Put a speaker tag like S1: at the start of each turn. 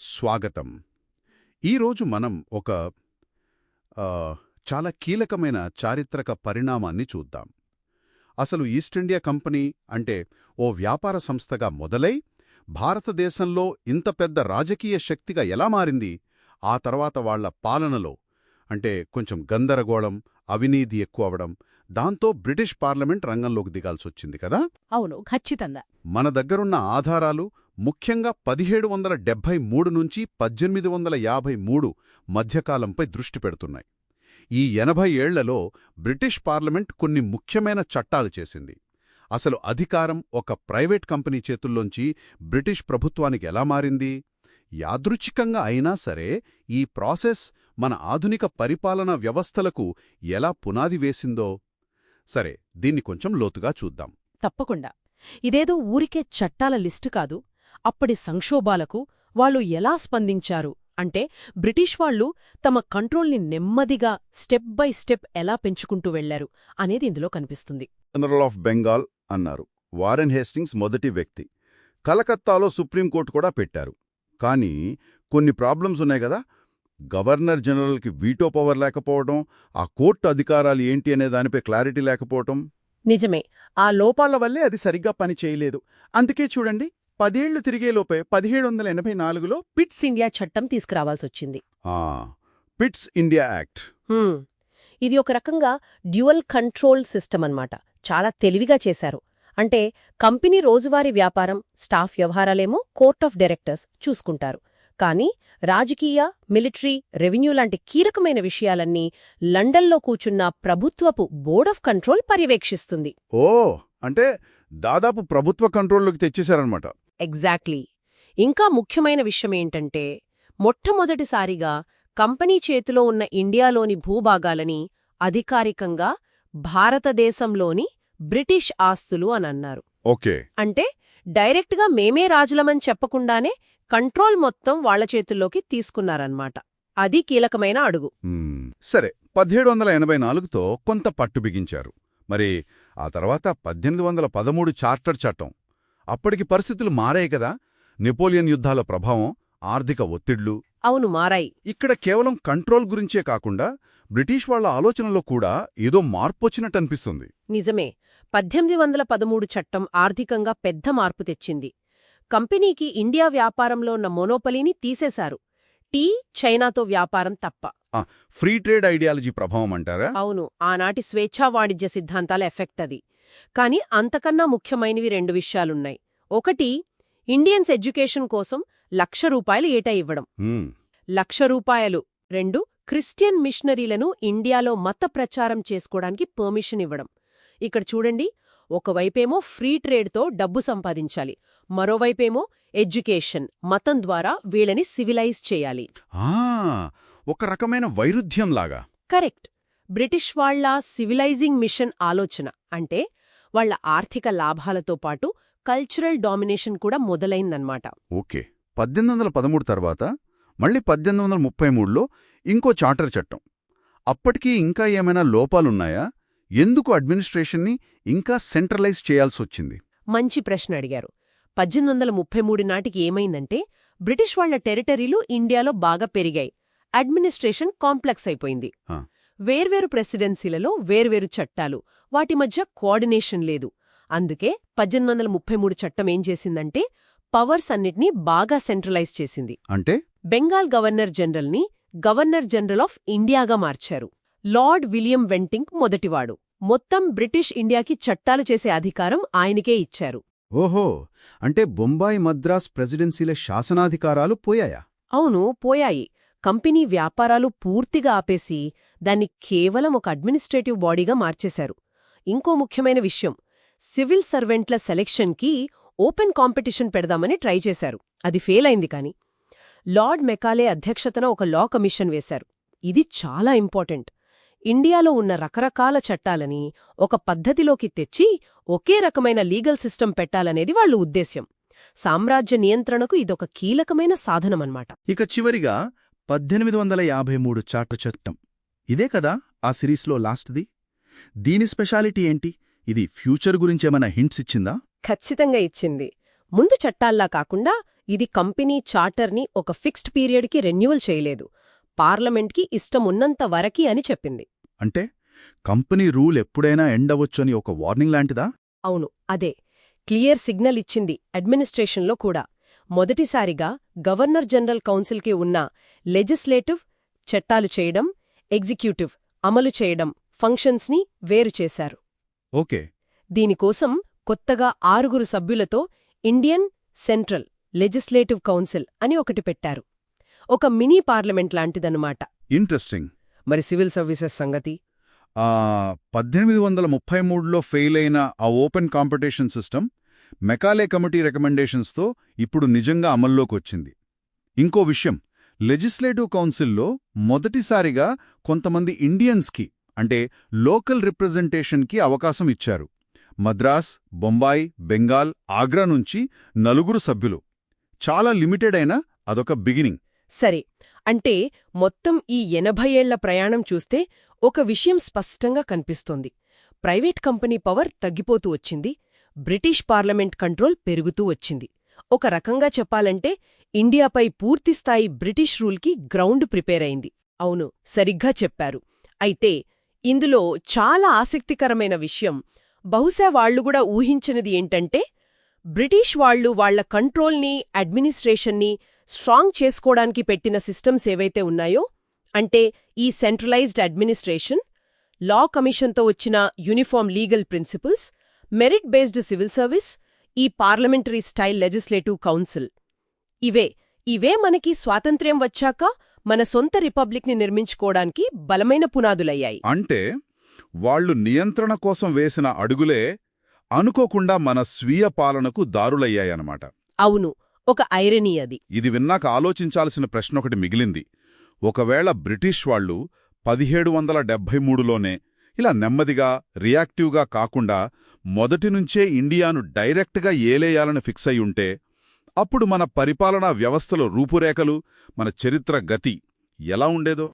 S1: స్వాగతం. ఈరోజు మనం ఒక చాలా కీలకమైన చారిత్రక పరిణామాన్ని చూద్దాం. అసలు ఈస్ట్ ఇండియా కంపెనీ అంటే ఓ వ్యాపార సంస్థగా మొదలై భారతదేశంలో ఇంత పెద్ద రాజకీయ శక్తిగా ఎలా మారింది ఆ తర్వాత వాళ్ళ పాలనలో అంటే కొంచెం గందరగోళం అవినీతి ఎక్కువ అవడం దాంతో బ్రిటిష్ పార్లమెంట్ రంగంలోకి దిగాల్సొచ్చింది కదా?
S2: అవును ఖచ్చితంగా.
S1: మన దగ్గరున్న ఆధారాలు ముఖ్యంగా పదిహేడు వందల డెబ్భై మూడు నుంచి పద్దెనిమిది వందల యాభై మూడు మధ్యకాలంపై దృష్టి పెడుతున్నాయి. ఈ ఎనభై ఏళ్ళలో బ్రిటిష్ పార్లమెంట్ కొన్ని ముఖ్యమైన చట్టాలు చేసింది. అసలు అధికారం ఒక ప్రైవేట్ కంపెనీ చేతుల్లోంచి బ్రిటిష్ ప్రభుత్వానికి ఎలా మారింది? యాదృచ్ఛికంగా అయినా సరే ఈ ప్రాసెస్ మన ఆధునిక పరిపాలనా వ్యవస్థలకు ఎలా పునాది వేసిందో? సరే దీన్ని కొంచెం లోతుగా చూద్దాం.
S2: తప్పకుండా. ఇదేదో ఊరికే చట్టాల లిస్టు కాదు అప్పటి సంక్షోభాలకు వాళ్ళు ఎలా స్పందించారు? అంటే బ్రిటిష్ వాళ్ళు తమ కంట్రోల్ని నెమ్మదిగా స్టెప్ బై స్టెప్ ఎలా పెంచుకుంటూ వెళ్ళారు అనేది ఇందులో కనిపిస్తుంది.
S3: జనరల్ ఆఫ్ బెంగాల్ అన్నారు. వారెన్ హేస్టింగ్స్ మొదటి వ్యక్తి. కలకత్తాలో సుప్రీంకోర్టు కూడా పెట్టారు. కానీ కొన్ని ప్రాబ్లమ్స్ ఉన్నాయి కదా? గవర్నర్ జనరల్కి వీటో పవర్ లేకపోవడం ఆ కోర్టు అధికారాలు ఏంటి అనే దానిపై క్లారిటీ లేకపోవడం
S2: నిజమే.
S4: ఆ లోపాల వల్లే అది సరిగ్గా పని చేయలేదు. అందుకే చూడండి పదేళ్ళు తిరిగేలోపే పదిహేడు వందల ఎనభై నాలుగులో
S2: పిట్స్ ఇండియా చట్టం తీసుకురావాల్సొచ్చింది.
S3: ఆ పిట్స్ ఇండియా యాక్ట్.
S2: ఇది ఒక రకంగా డ్యువల్ కంట్రోల్ సిస్టమ్ అన్నమాట. చాలా తెలివిగా చేశారు. అంటే కంపెనీ రోజువారీ వ్యాపారం స్టాఫ్ వ్యవహారాలేమో కోర్ట్ ఆఫ్ డైరెక్టర్స్ చూసుకుంటారు. కానీ రాజకీయ మిలిటరీ రెవెన్యూ లాంటి కీలకమైన విషయాలన్నీ లండన్లో కూచున్న ప్రభుత్వపు బోర్డ్ ఆఫ్ కంట్రోల్ పర్యవేక్షిస్తుంది.
S3: ఓ అంటే దాదాపు ప్రభుత్వ కంట్రోల్లోకి తెచ్చేశారనమాట
S2: ఎగ్జాక్ట్లీ ఇంకా ముఖ్యమైన విషయమేంటంటే మొట్టమొదటిసారిగా కంపెనీ చేతిలో ఉన్న ఇండియాలోని భూభాగాలని అధికారికంగా భారతదేశంలోని బ్రిటిష్ ఆస్తులు అనన్నారు
S3: ఓకే.
S2: అంటే డైరెక్ట్గా మేమే రాజులమని చెప్పకుండానే కంట్రోల్ మొత్తం వాళ్ళ చేతుల్లోకి తీసుకున్నారన్నమాట. అది కీలకమైన అడుగు.
S3: సరే పదిహేడు వందల ఎనభై నాలుగుతో కొంత పట్టు బిగించారు. మరి ఆ తర్వాత పద్దెనిమిది వందల పదమూడు చార్టర్ చట్టం అప్పటికి పరిస్థితులు మారాయి కదా. నెపోలియన్ యుద్ధాల ప్రభావం ఆర్థిక ఒత్తిళ్ళు
S2: అవును మారాయి.
S3: ఇక్కడ కేవలం కంట్రోల్ గురించే కాకుండా బ్రిటిష్ వాళ్ళ ఆలోచనలో కూడా ఏదో మార్పొచ్చినట్టు అనిపిస్తుంది
S2: నిజమే. పద్దెనిమిది వందల పదమూడు చట్టం ఆర్థికంగా పెద్ద మార్పు తెచ్చింది. కంపెనీకి ఇండియా వ్యాపారంలో ఉన్న మొనోపలీని తీసేశారు. టీ చైనాతో వ్యాపారం తప్ప.
S3: ఫ్రీ ట్రేడ్ ఐడియాలజీ ప్రభావం అంటారా?
S2: అవును ఆనాటి స్వేచ్ఛా వాణిజ్య సిద్ధాంతాల ఎఫెక్ట్ అది. కాని అంతకన్నా ముఖ్యమైనవి రెండు విషయాలున్నాయి. ఒకటి ఇండియన్స్ ఎడ్యుకేషన్ కోసం లక్ష రూపాయలు ఏటా ఇవ్వడం. లక్ష రూపాయలు. రెండు క్రిస్టియన్ మిషనరీలను ఇండియాలో మత ప్రచారం చేసుకోవడానికి పర్మిషన్ ఇవ్వడం. ఇక్కడ చూడండి ఒకవైపేమో ఫ్రీ ట్రేడ్తో డబ్బు సంపాదించాలి. మరోవైపేమో ఎడ్యుకేషన్ మతం ద్వారా వీళ్ళని సివిలైజ్ చేయాలి.
S3: ఒక రకమైన వైరుధ్యంలాగా.
S2: కరెక్ట్. బ్రిటిష్ వాళ్ళ సివిలైజింగ్ మిషన్ ఆలోచన అంటే వాళ్ళ ఆర్థిక లాభాలతో పాటు కల్చరల్ డామినేషన్ కూడా మొదలైందన్నమాట.
S3: ఓకే. పద్దెనిమిది వందల పదమూడు తర్వాత మళ్ళీ పద్దెనిమిది వందల ముప్పై మూడులో ఇంకో చార్టర్ చట్టం. అప్పటికీ ఇంకా ఏమైనా లోపాలున్నాయా? ఎందుకు అడ్మినిస్ట్రేషన్ని ఇంకా సెంట్రలైజ్ చేయాల్సొచ్చింది
S2: మంచి ప్రశ్న అడిగారు. పద్దెనిమిది వందల ముప్పై మూడు నాటికి ఏమైందంటే బ్రిటిష్ వాళ్ళ టెరిటరీలు ఇండియాలో బాగా పెరిగాయి. అడ్మినిస్ట్రేషన్ కాంప్లెక్స్ అయిపోయింది. వేర్వేరు ప్రెసిడెన్సీలలో వేర్వేరు చట్టాలు. వాటి మధ్య కోఆర్డినేషన్ లేదు. అందుకే పద్దెనిమిది వందల ముప్పై మూడు చట్టం ఏం చేసిందంటే పవర్స్ అన్నిటినీ బాగా సెంట్రలైజ్ చేసింది.
S3: అంటే?
S2: బెంగాల్ గవర్నర్ జనరల్ని గవర్నర్ జనరల్ ఆఫ్ ఇండియాగా మార్చారు. లార్డ్ విలియం వెంటింగ్ మొదటివాడు. మొత్తం బ్రిటిష్ ఇండియాకి చట్టాలు చేసే అధికారం ఆయనకే ఇచ్చారు.
S1: ఓహో! అంటే బొంబాయి మద్రాస్ ప్రెసిడెన్సీల శాసనాధికారాలు పోయాయా?
S2: అవును పోయాయి. కంపెనీ వ్యాపారాలు పూర్తిగా ఆపేసి దాన్ని కేవలం ఒక అడ్మినిస్ట్రేటివ్ బాడీగా మార్చేశారు. ఇంకో ముఖ్యమైన విషయం సివిల్ సర్వెంట్ల సెలెక్షన్కి ఓపెన్ కాంపిటీషన్ పెడదామని ట్రై చేశారు. అది ఫెయిల్ అయింది కాని. లార్డ్ మెకాలే అధ్యక్షతన ఒక లా కమిషన్ వేశారు. ఇది చాలా ఇంపార్టెంట్. ఇండియాలో ఉన్న రకరకాల చట్టాలని ఒక పద్ధతిలోకి తెచ్చి ఒకే రకమైన లీగల్ సిస్టమ్ పెట్టాలనేది వాళ్ళ ఉద్దేశ్యం. సామ్రాజ్య నియంత్రణకు ఇదొక కీలకమైన సాధనమన్నమాట.
S4: ఇక చివరిగా పద్దెనిమిది వందల యాభై మూడు చార్టర్ చట్టం ఇదే కదా ఆ సిరీస్లో లాస్ట్ది? దీని స్పెషాలిటీ ఏంటి? ఇది ఫ్యూచర్ గురించేమైనా హింట్స్ ఇచ్చిందా?
S2: ఖచ్చితంగా ఇచ్చింది. ముందు చట్టాల్లా కాకుండా ఇది కంపెనీ చార్టర్ని ఒక ఫిక్స్డ్ పీరియడ్కి రెన్యువల్ చేయలేదు. పార్లమెంట్కి ఇష్టమున్నంత వరకి అని చెప్పింది.
S4: అంటే కంపెనీ రూల్ ఎప్పుడైనా ఎండ్ అవ్వొచ్చని ఒక వార్నింగ్ లాంటిదా?
S2: అవును అదే. క్లియర్ సిగ్నల్ ఇచ్చింది అడ్మినిస్ట్రేషన్లో కూడా. మొదటిసారిగా గవర్నర్ జనరల్ కౌన్సిల్కి ఉన్న లెజిస్లేటివ్ చట్టాలు చేయడం ఎగ్జిక్యూటివ్ అమలు చేయడం ఫంక్షన్స్ని వేరు చేశారు.
S4: ఓకే.
S2: దీనికోసం కొత్తగా ఆరుగురు సభ్యులతో ఇండియన్ సెంట్రల్ లెజిస్లేటివ్ కౌన్సిల్ అని ఒకటి పెట్టారు. ఒక మినీ పార్లమెంట్ లాంటిదన్నమాట.
S1: ఇంట్రెస్టింగ్.
S2: మరి సివిల్ సర్వీసెస్ సంగతి?
S1: పద్దెనిమిది వందల ముప్పై మూడులో ఫెయిల్ అయిన ఆ open competition system Macaulay committee రికమెండేషన్స్తో ఇప్పుడు నిజంగా అమల్లోకి వచ్చింది ఇంకో విషయం లెజిస్లేటివ్ కౌన్సిల్లో మొదటిసారిగా కొంతమంది ఇండియన్స్కి అంటే లోకల్ రిప్రజెంటేషన్కి అవకాశం ఇచ్చారు. మద్రాస్ బొంబాయి బెంగాల్ ఆగ్రా నుంచి నలుగురు సభ్యులు. చాలా లిమిటెడ్ అయిన అదొక బిగినింగ్.
S2: సరే అంటే మొత్తం ఈ ఎనభై ఏళ్ళ ప్రయాణం చూస్తే ఒక విషయం స్పష్టంగా కనిపిస్తోంది. ప్రైవేట్ కంపెనీ పవర్ తగ్గిపోతూ వచ్చింది. బ్రిటిష్ పార్లమెంట్ కంట్రోల్ పెరుగుతూ వచ్చింది. ఒక రకంగా చెప్పాలంటే ఇండియాపై పూర్తిస్థాయి బ్రిటిష్ రూల్కి గ్రౌండ్ ప్రిపేర్ అయింది. అవును సరిగ్గా చెప్పారు. అయితే ఇందులో చాలా ఆసక్తికరమైన విషయం బహుశా వాళ్ళుగూడా ఊహించినది ఏంటంటే బ్రిటిష్ వాళ్ళు వాళ్ళ కంట్రోల్ని అడ్మినిస్ట్రేషన్ని స్ట్రాంగ్ చేసుకోవడానికి పెట్టిన సిస్టమ్స్ ఏవైతే ఉన్నాయో అంటే ఈ సెంట్రలైజ్డ్ అడ్మినిస్ట్రేషన్ లా కమిషన్తో వచ్చిన uniform legal principles merit based civil service ఈ పార్లమెంటరీ స్టైల్ లెజిస్లేటివ్ కౌన్సిల్. ఇవే ఇవే మనకి స్వాతంత్ర్యం వచ్చాక మన సొంత రిపబ్లిక్ని నిర్మించుకోవడానికి బలమైన పునాదులయ్యాయి.
S1: అంటే వాళ్ళు నియంత్రణ కోసం వేసిన అడుగులే అనుకోకుండా మన స్వీయ పాలనకు దారులయ్యాయన్నమాట.
S2: అవును ఒక ఐరనీ అది.
S1: ఇది విన్నాక ఆలోచించాల్సిన ప్రశ్న ఒకటి మిగిలింది. ఒకవేళ బ్రిటిష్ వాళ్ళు పదిహేడు వందల డెబ్భై మూడులోనే ఇలా నెమ్మదిగా రియాక్టివ్గా కాకుండా మొదటినుంచే ఇండియాను డైరెక్ట్గా ఏలేయాలని ఫిక్స్ అయ్యుంటే అప్పుడు మన పరిపాలనా వ్యవస్థలో రూపురేఖలు మన చరిత్ర గతి ఎలా ఉండేదో?